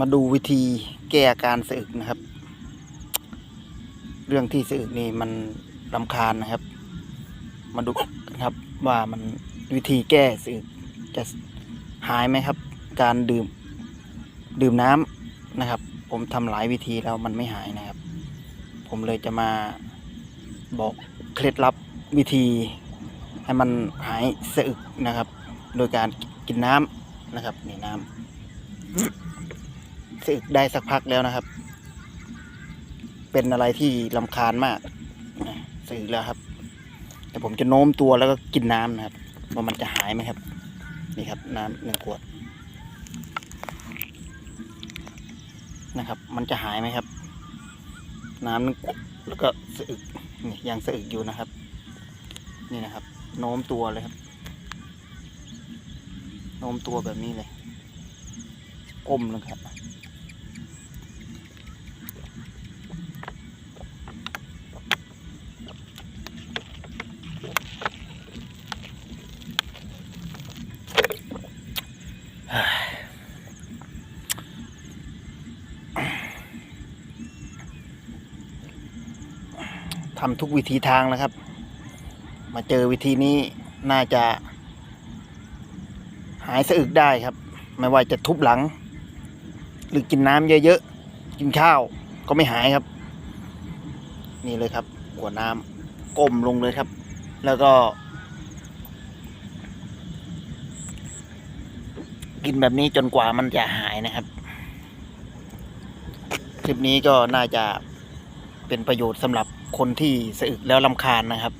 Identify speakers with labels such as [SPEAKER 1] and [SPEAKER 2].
[SPEAKER 1] มาดูวิธีแก้อาการสะอึกนะครับ เรื่องที่สะอึกนี่มันลำคาญนะครับ มาดูกันครับว่ามันวิธีแก้สะอึกจะหายไหมครับ การดื่มดื่มน้ำนะครับ ผมทำหลายวิธีแล้วมันไม่หายนะครับ ผมเลยจะมาบอกเคล็ดลับวิธีให้มันหายสะอึกนะครับ โดยการกินน้ำนะครับนี่น้ำ ได้สักพักแล้วนะครับ เป็นอะไรที่ลำคาญมากสึกแล้วครับ แต่ผมจะโน้มตัวแล้วก็กินน้ำนะครับว่ามันจะหายไหมครับ นี่ครับน้ำหนึ่งขวดนะครับ มันจะหายไหมครับ น้ำหนึ่งขวดแล้วก็สะอึกนี่ยังสะอึกอยู่นะครับ นี่นะครับ โน้มตัวเลยครับ โน้มตัวแบบนี้เลยก้มลงครับ ทำทุกวิธีทางแล้วครับ มาเจอวิธีนี้น่าจะ หายสะอึกได้ครับ ไม่ว่าจะทุบหลัง หรือกินน้ำเยอะๆ กินข้าวก็ไม่หายครับ นี่เลยครับหัวน้ำก้มลงเลยครับ แล้วก็ กินแบบนี้จนกว่ามันจะหายนะครับ คลิปนี้ก็น่าจะเป็นประโยชน์สำหรับ คนที่สะอึกแล้วลำคาญนะครับ